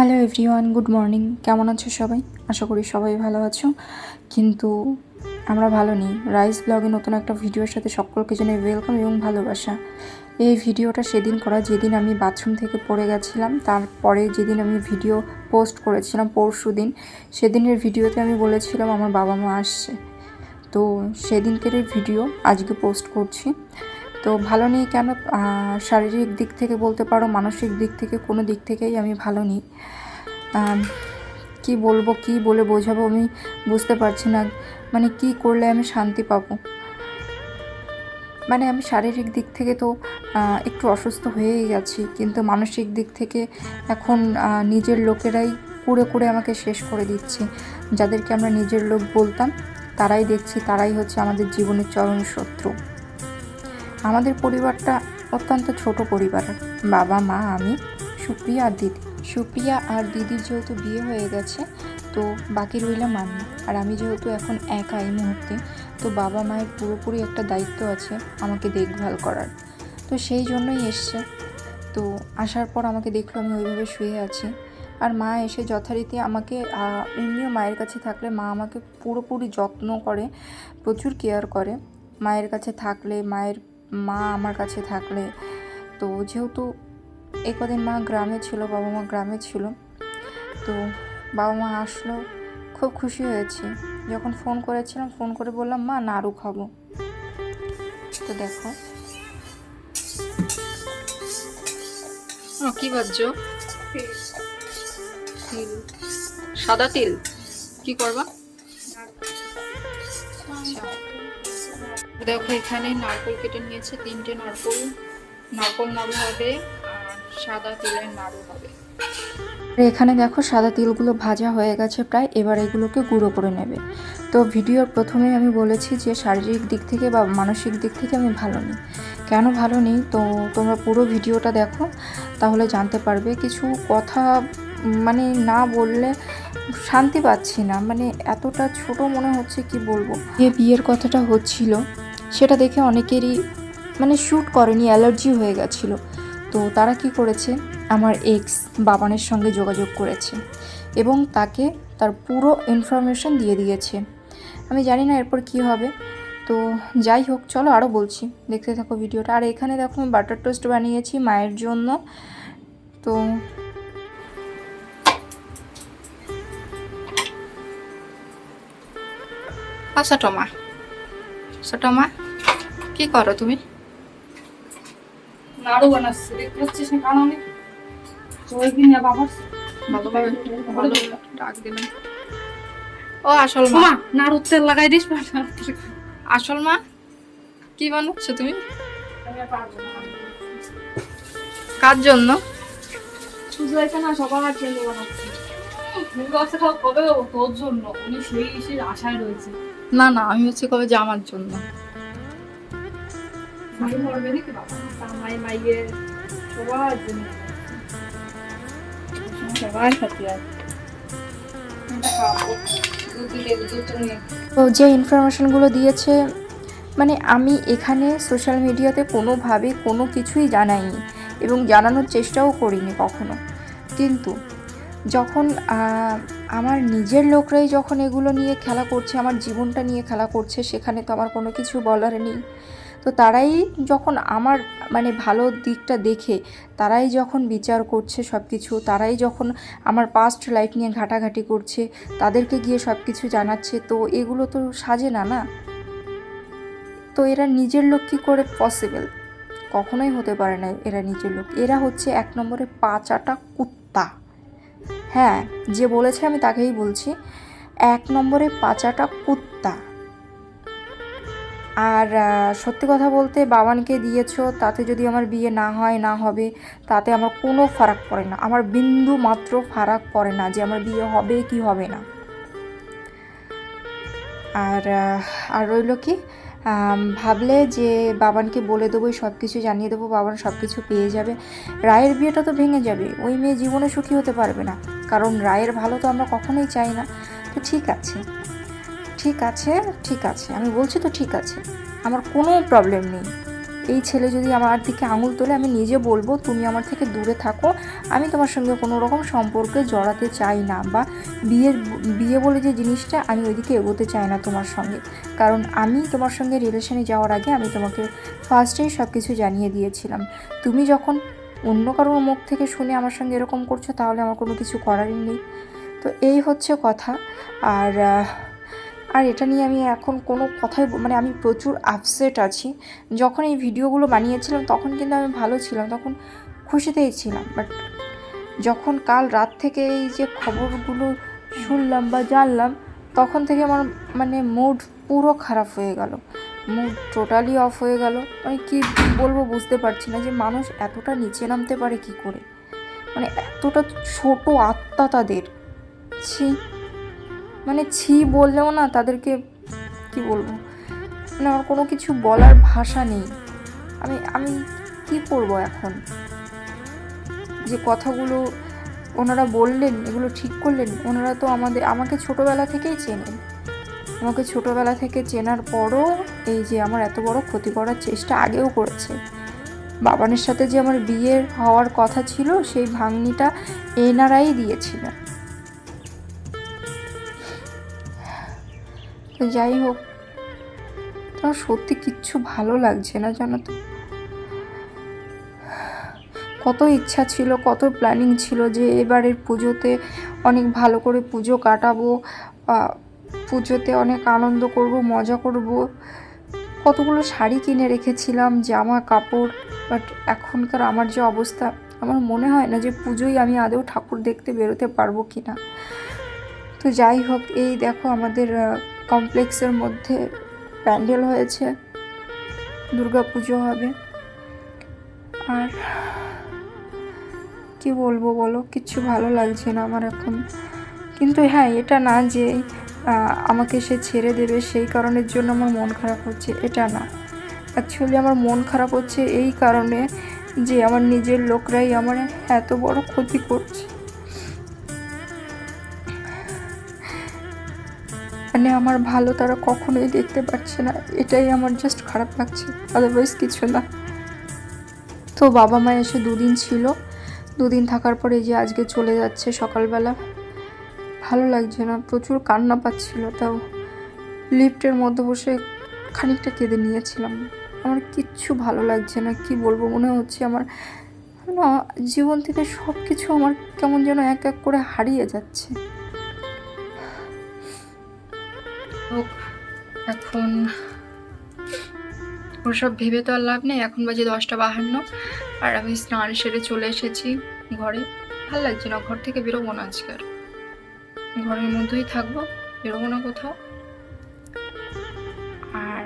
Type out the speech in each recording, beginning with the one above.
Hello everyone, good morning. কেমন আছো সবাই? আশা করি সবাই ভালো আছো। কিন্তু আমরা ভালো নেই। রাইস ব্লগে নতুন একটা ভিডিওর সাথে সকলকে জানাই ওয়েলকাম এবং ভালোবাসা। এই ভিডিওটা সেদিন করা, যেদিন আমি বাথরুম থেকে পড়ে গেছিলাম, তারপরে যেদিন আমি ভিডিও পোস্ট করেছিলাম পরশু দিন, সেদিনের ভিডিওতে আমি বলেছিলাম আমার বাবা মা আসছে। তো সেদিনকের এই ভিডিও আজকে পোস্ট করছি। তো ভালো নেই কেন? শারীরিক দিক থেকে বলতে পারো, মানসিক দিক থেকে কোনো দিক থেকেই আমি ভালো নেই। কি বলব, কি বলে বোঝাবো আমি বুঝতে পারছি না। মানে কি করলে আমি শান্তি পাবো? মানে আমি শারীরিক দিক থেকে তো একটু অসুস্থ হয়েই গেছি কিন্তু মানসিক দিক থেকে এখন নিজের লোকেরাই কুড়ে কুড়ে আমাকে শেষ করে দিচ্ছে। যাদেরকে আমরা নিজের লোক বলতাম, তারাই দেখছি, তারাই হচ্ছে আমাদের জীবনের চরম শত্রু। আমাদের পরিবারটা অত্যন্ত ছোট পরিবার বাবা, মা, আমি, সুপ্রিয়া আর দিদি। সুপ্রিয়া আর দিদির যেহেতু বিয়ে হয়ে গেছে, তো বাকি রইলাম আমি আর আমি যেহেতু এখন একা এই মুহূর্তে, তো বাবা মায়ের পুরোপুরি একটা দায়িত্ব আছে আমাকে দেখভাল করার। তো সেই জন্যই এসছে। তো আসার পর আমাকে দেখল আমি ওইভাবে শুয়ে আছি। আর মা এসে যথারীতি আমাকে এমনিও মায়ের কাছে থাকলে মা আমাকে পুরোপুরি যত্ন করে, প্রচুর কেয়ার করে। মায়ের কাছে থাকলে, মায়ের মা আমার কাছে থাকলে। তো যেহেতু এই কদিন মা গ্রামে ছিল, বাবা মা গ্রামে ছিল, তো বাবা মা আসলো, খুব খুশি হয়েছি। যখন ফোন করেছিলাম, ফোন করে বললাম, মা, নাড়ু খাব। তো দেখো। কি ভাবছ? সাদা তিল। কি করবা? দেখো, এখানে নারকোল কেটে নিয়েছে, তিনটে নারকোল। নারকোল নাড়ু হবে সাদা তিলের নাড়ু হবে। এখানে দেখো, সাদা তিলগুলো ভাজা হয়ে গেছে প্রায়, এবার এগুলোকে গুঁড়ো করে নেবে। তো ভিডিওর প্রথমে আমি বলেছি যে শারীরিক দিক থেকে বা মানসিক দিক থেকে আমি ভালো নেই। কেন ভালো নেই? তো তোমরা পুরো ভিডিওটা দেখো, তাহলে জানতে পারবে কিছু কথা মানে না বললে শান্তি পাচ্ছি না। মানে এতটা ছোট মনে হচ্ছে, কি বলব? যে বিয়ের কথাটা হচ্ছিল সেটা দেখে অনেকেরই মানে শ্যুট করেনি অ্যালার্জি হয়ে গেছিল। তো তারা কি করেছে? আমার এক্স বাবানের সঙ্গে যোগাযোগ করেছে এবং তাকে তার পুরো ইনফরমেশন দিয়ে দিয়েছে। আমি জানি না এরপর কি হবে। তো যাই হোক, চলো আরও বলছি। দেখতে থাকো ভিডিওটা। আর এখানে দেখো, আমি বাটার টোস্ট বানিয়েছি মায়ের জন্য। তো আচ্ছা টমা টমা কি করো তুমি? নাড়ু বানাচ্ছি দেখতে পাচ্ছিস না কারণ আমি ওই দিন বাবার ভালোভাবে ভালো ডাক দিলাম ও আসল মা। মা নাড়ুর তেল লাগাই দিস। আসল মা কি বানাচ্ছো তুমি? কার জন্য? সুযোগ আছে না সবার জন্য বানাচ্ছি। খাও কবে তোর জন্য উনি সেই সেই আশায় রয়েছে না না, আমি হচ্ছে কবে যে আমার জন্য। মাই মরবে নাকি যে ইনফরমেশনগুলো দিয়েছে মানে আমি এখানে সোশ্যাল মিডিয়াতে কোনোভাবে কোনো কিছুই জানাইনি এবং জানানোর চেষ্টাও করিনি কখনো। কিন্তু যখন আমার নিজের লোকরাই যখন এগুলো নিয়ে খেলা করছে, আমার জীবনটা নিয়ে খেলা করছে, সেখানে তো আমার কোনো কিছু বলার নেই। তো তারাই যখন আমার মানে ভালো দিকটা দেখে, তারাই যখন বিচার করছে সব কিছু তারাই যখন আমার পাস্ট লাইফ নিয়ে ঘাটাঘাটি করছে, তাদেরকে গিয়ে সব কিছু জানাচ্ছে, তো এগুলো তো সাজে না না? তো এরা নিজের লোক কী করে পসিবল কখনোই হতে পারে না এরা নিজের লোক। এরা হচ্ছে এক নম্বরে পাচাটা কুত্তা। হ্যাঁ যে বলেছে আমি তাকেই বলছি। এক নম্বরে পাচাটা কুত্তা। আর সত্যি কথা বলতে বাবানকে দিয়েছ, তাতে যদি আমার বিয়ে না হয়, না হবে, তাতে আমার কোনো ফারাক পড়ে না। আমার বিন্দু মাত্র ফারাক পড়ে না যে আমার বিয়ে হবে কি হবে না। আর আর রইল কি ভাবলে যে বাবানকে বলে দেবো সব কিছু জানিয়ে দেবো, বাবান সব কিছু পেয়ে যাবে। রায়ের বিয়েটা তো ভেঙে যাবে, ওই মেয়ে জীবনে সুখী হতে পারবে না। কারণ রায়ের ভালো তো আমরা কখনোই চাই না। তো ঠিক আছে। ঠিক আছে ঠিক আছে। আমি বলছি তো ঠিক আছে। আমার কোনো প্রবলেম নেই। এই ছেলে যদি আমার দিকে আঙুল তোলে, আমি নিজে বলব, তুমি আমার থেকে দূরে থাকো। আমি তোমার সঙ্গে কোনো রকম সম্পর্কে জড়াতে চাই না বা বিয়ের, বিয়ে বলে যে জিনিসটা আমি ওইদিকে এগোতে চাই না তোমার সঙ্গে। কারণ আমি তোমার সঙ্গে রিলেশনে যাওয়ার আগে আমি তোমাকে ফার্স্টেই সব কিছু জানিয়ে দিয়েছিলাম। তুমি যখন অন্য কারোর মুখ থেকে শুনে আমার সঙ্গে এরকম করছ, তাহলে আমার কোনো কিছু করারই নেই। তো এই হচ্ছে কথা। আর আর এটা নিয়ে আমি এখন কোনো কথাই মানে আমি প্রচুর আপসেট আছি। যখন এই ভিডিওগুলো বানিয়েছিলাম, তখন কিন্তু আমি ভালো ছিলাম, তখন খুশিতেই ছিলাম। বাট যখন কাল রাত থেকে এই যে খবরগুলো শুনলাম বা জানলাম, তখন থেকে আমার মানে মুড পুরো খারাপ হয়ে গেল। মুড টোটালি অফ হয়ে গেল। আমি কি বলব বুঝতে পারছি না যে মানুষ এতটা নিচে নামতে পারে কি করে? মানে এতটা ছোট আত্মা তাদের। ছি। মানে ছি বললেও না তাদেরকে কি বলব? মানে আমার কোনো কিছু বলার ভাষা নেই। আমি আমি কি করব এখন? যে কথাগুলো ওনারা বললেন, এগুলো ঠিক করলেন, ওনারা তো আমাদের, আমাকে ছোটোবেলা থেকেই চেনেন। আমাকে ছোটোবেলা থেকে চেনার পরও এই যে আমার এত বড় ক্ষতি করার চেষ্টা আগেও করেছে। বাবানের সাথে যে আমার বিয়ের হওয়ার কথা ছিল, সেই ভাঙনিটা এনারাই দিয়েছিলেন তো যাই হোক, তোমার সত্যি কিচ্ছু ভালো লাগছে না জানো তো? কত ইচ্ছা ছিল, কত প্ল্যানিং ছিল যে এবারের পুজোতে অনেক ভালো করে পুজো কাটাবো পুজোতে অনেক আনন্দ করব, মজা করব। কতগুলো শাড়ি কিনে রেখেছিলাম, জামা, কাপড় বাট এখনকার আমার যে অবস্থা, আমার মনে হয় না যে পুজোয় আমি আদৌ ঠাকুর দেখতে বেরোতে পারব কি না তো যাই হোক, এই দেখো আমাদের কমপ্লেক্সের মধ্যে প্যান্ডেল হয়েছে, দুর্গা পুজো হবে। আর কি বলব বলো, কিচ্ছু ভালো লাগছে না আমার এখন। কিন্তু হ্যাঁ এটা না যে আমাকে সে ছেড়ে দেবে, সেই কারণের জন্য আমার মন খারাপ হচ্ছে। এটা না। অ্যাকচুয়ালি আমার মন খারাপ হচ্ছে এই কারণে যে আমার নিজের লোকরাই আমার এত বড় ক্ষতি করছে। মানে আমার ভালো তারা কখনোই দেখতে পাচ্ছে না। এটাই আমার জাস্ট খারাপ লাগছে। আদারওয়াইজ কিছু না। তো বাবা মা এসে দুদিন ছিল। দুদিন থাকার পরে যে আজকে চলে যাচ্ছে সকালবেলা। ভালো লাগছে না, প্রচুর কান্না পাচ্ছিল, তাও লিফটের মধ্যে বসে খানিকটা কেঁদে নিয়েছিলাম। আমার কিচ্ছু ভালো লাগছে না, কি বলব, মনে হচ্ছে আমার না জীবন থেকে সব কিছু আমার কেমন যেন এক এক করে হারিয়ে যাচ্ছে। এখন ওসব ভেবে তো আর লাভ নেই, এখন বাজে দশটা বাহান্ন, আর আমি স্নান সেরে চলে এসেছি ঘরে। ভালো লাগছে না, ঘর থেকে বেরোবো না আজকে আর। ঘরের মধ্যেই থাকব বেরোবো না কোথাও। আর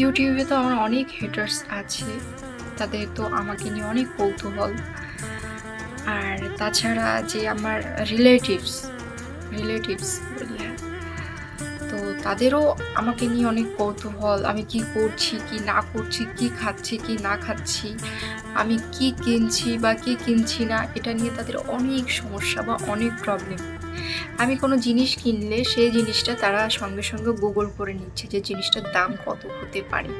ইউটিউবে তো আমার অনেক হেটার্স আছে, তাদের তো আমাকে নিয়ে অনেক কৌতূহল। আর তাছাড়া যে আমার রিলেটিভস রিলেটিভস তো তাদেরও আমাকে নিয়ে অনেক কৌতূহল, আমি কি করছি, কি না করছি, কি খাচ্ছি, কি না খাচ্ছি। আমি কি কিনছি বা কি কিনছি না, এটা নিয়ে তাদের অনেক সমস্যা বা অনেক প্রবলেম আমি কোনো জিনিস কিনলে সেই জিনিসটা তারা সঙ্গে সঙ্গে গুগল করে নিচ্ছে যে জিনিসটার দাম কত হতে পারে।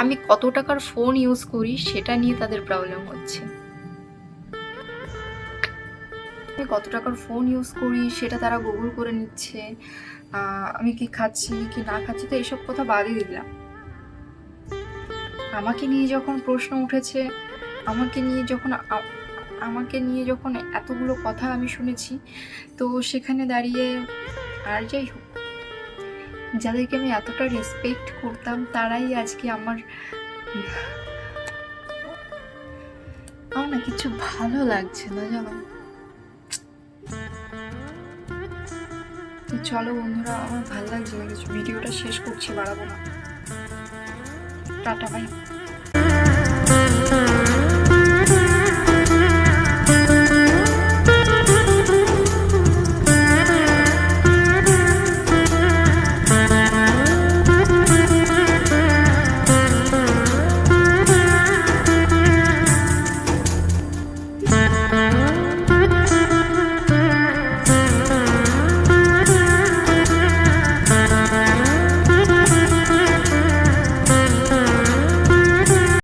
আমি কত টাকার ফোন ইউজ করি সেটা নিয়ে তাদের প্রবলেম হচ্ছে। আমি কত টাকার ফোন ইউজ করি সেটা তারা গুগল করে নিচ্ছে। আমি কি খাচ্ছি কি না খাচ্ছি তো এইসব কথা বাদই দিলাম। আমাকে নিয়ে যখন প্রশ্ন উঠেছে আমাকে নিয়ে যখন আমাকে নিয়ে যখন এতগুলো কথা আমি শুনেছি, তো সেখানে দাঁড়িয়ে আর যাই হোক, যাদেরকে আমি এতটা রেসপেক্ট করতাম, তারাই আজকে আমার আমার না কিছু ভালো লাগছে না জানো। তো চলো বন্ধুরা, আমার ভালো লাগছে না কিছু। ভিডিওটা শেষ করছি, বাড়াবো না। Tata bye